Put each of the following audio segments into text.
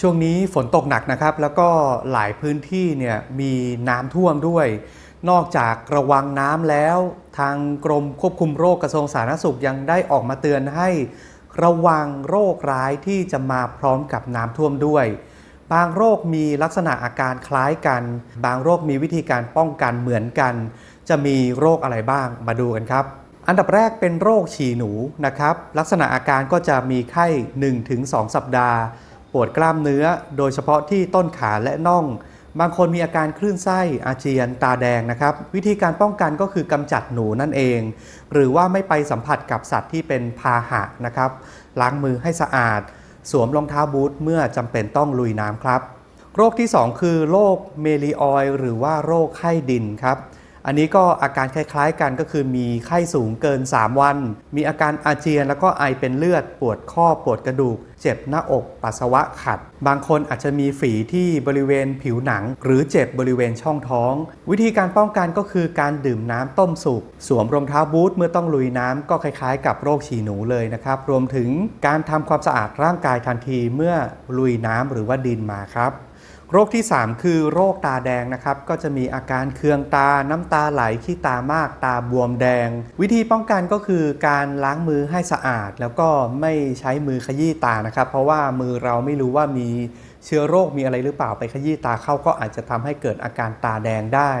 ช่วงนี้ฝนตกหนักนะครับ แล้วก็หลายพื้นที่เนี่ยมีน้ำท่วมด้วย นอกจากระวังน้ำแล้ว ทางกรมควบคุมโรคกระทรวงสาธารณสุขยังได้ออกมาเตือนให้ ระวังโรคร้ายที่จะมาพร้อมกับน้ำท่วมด้วย บางโรคมีลักษณะอาการคล้ายกัน บางโรคมีวิธีการป้องกันเหมือนกัน จะมีโรคอะไรบ้างมาดูกันครับอันดับแรกเป็นโรคฉี่หนูนะครับ ลักษณะอาการก็จะมีไข้ 1-2 สัปดาห์ ปวดกล้ามเนื้อ โดยเฉพาะที่ต้นขาและน่อง บางคนมีอาการคลื่นไส้อาเจียนตาแดงนะครับ วิธีการป้องกันก็คือกำจัดหนูนั่นเอง หรือว่าไม่ไปสัมผัสกับสัตว์ที่เป็นพาหะนะครับ ล้างมือให้สะอาด สวมรองเท้าบูทเมื่อจำเป็นต้องลุยน้ำครับ โรคที่ 2 คือโรคเมลีออยหรือว่าโรคไข้ดินครับ อันนี้ก็อาการคล้ายๆกันก็คือมีไข้สูงเกิน 3 วัน มีอาการอาเจียนแล้วก็ไอเป็นเลือด ปวดข้อปวดกระดูก เจ็บหน้าอกปัสสาวะขัด บางคนอาจจะมีฝีที่บริเวณผิวหนัง หรือเจ็บบริเวณช่องท้อง วิธีการป้องกันก็คือการดื่มน้ำต้มสุก สวมรองเท้าบูทเมื่อต้องลุยน้ำก็คล้ายๆ กับโรคฉี่หนูเลยนะครับ รวมถึงการทำความสะอาดร่างกายทันทีเมื่อลุยน้ำหรือว่าดินมาครับ โรคที่ 3 คือโรคตาแดงนะครับ ก็จะมีอาการเคืองตา น้ำตาไหลขี้ตามากตาบวมแดง วิธีป้องกันก็คือการล้างมือให้สะอาด แล้วก็ไม่ใช้มือขยี้ตานะครับ เพราะว่ามือเราไม่รู้ว่ามีเชื้อโรคมีอะไรหรือเปล่าไปขยี้ตาเข้าก็อาจจะทำให้เกิดอาการตาแดงได้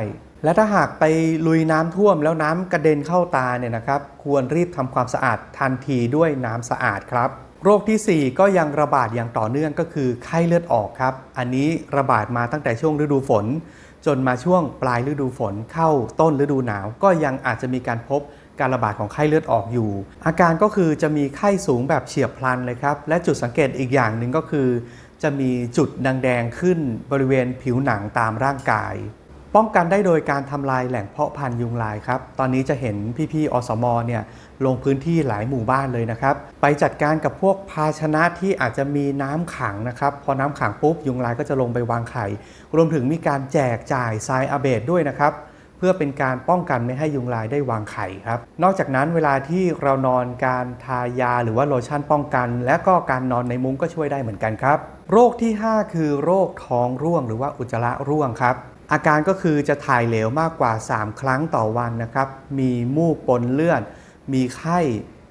และถ้าหากไปลุยน้ำท่วมแล้วน้ำกระเด็นเข้าตาเนี่ยนะครับ ควรรีบทำความสะอาดทันทีด้วยน้ำสะอาดครับ โรคทีสี่ 4 ก็ยังระบาดอย่างต่อเนื่องก็คือไข้เลือดออกครับ อันนี้ระบาดมาตั้งแต่ช่วงฤดูฝน จนมาช่วงปลายฤดูฝนเข้าต้นฤดูหนาว ก็ยังอาจจะมีการพบการระบาดของไข้เลือดออกอยู่ อาการก็คือจะมีไข้สูงแบบเฉียบพลันเลยครับ และจุดสังเกตอีกอย่างหนึ่งก็คือ จะมีจุดแดงๆขึ้นบริเวณผิวหนังตามร่างกาย ป้องกันได้โดยการทำลายแหล่งเพาะพันธุ์ยุงลายครับ ตอนนี้จะเห็นพี่ๆอสมเนี่ยลงพื้นที่หลายหมู่บ้านเลยนะครับ ไปจัดการกับพวกภาชนะที่อาจจะมีน้ำขังนะครับ พอน้ำขังปุ๊บยุงลายก็จะลงไปวางไข่ รวมถึงมีการแจกจ่ายทรายอาเบดด้วยนะครับ เพื่อเป็นการป้องกันไม่ให้ยุงลายได้วางไข่ครับ นอกจากนั้นเวลาที่เรานอนการทายาหรือว่าโลชั่นป้องกัน และก็การนอนในมุ้งก็ช่วยได้เหมือนกันครับ โรคที่ 5 คือโรคท้องร่วง หรือว่าอุจจาระร่วงครับ อาการก็คือจะถ่ายเหลวมากกว่า 3 ครั้งต่อวันนะครับ มีมูกปนเลือด มีไข้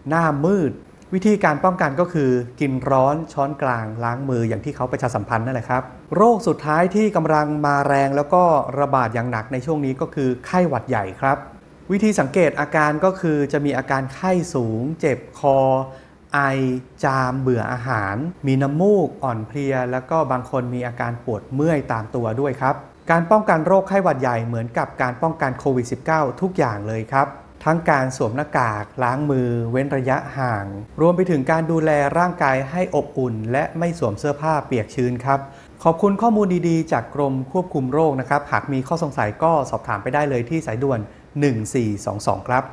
หน้ามืด วิธีการป้องกันก็คือกินร้อนช้อนกลางล้างมืออย่างที่เขาประชาสัมพันธ์นั่นแหละครับ โรคสุดท้ายที่กำลังมาแรงแล้วก็ระบาดอย่างหนักในช่วงนี้ก็คือไข้หวัดใหญ่ครับ วิธีสังเกตอาการก็คือจะมีอาการไข้สูง เจ็บคอ ไอ จาม เบื่ออาหาร มีน้ำมูกอ่อนเพลีย แล้วก็บางคนมีอาการปวดเมื่อยตามตัวด้วยครับ การป้องกันโรคไข้หวัดใหญ่เหมือนกับการป้องกันโควิด -19 ทุกอย่างเลยครับ ทั้งการสวมหน้ากาก ล้างมือ เว้นระยะห่าง รวมไปถึงการดูแลร่างกายให้อบอุ่น และไม่สวมเสื้อผ้าเปียกชื้นครับ ขอบคุณข้อมูลดีๆ จากกรมควบคุมโรคนะครับ หากมีข้อสงสัยก็สอบถามไปได้เลยที่สายด่วน 1422 ครับ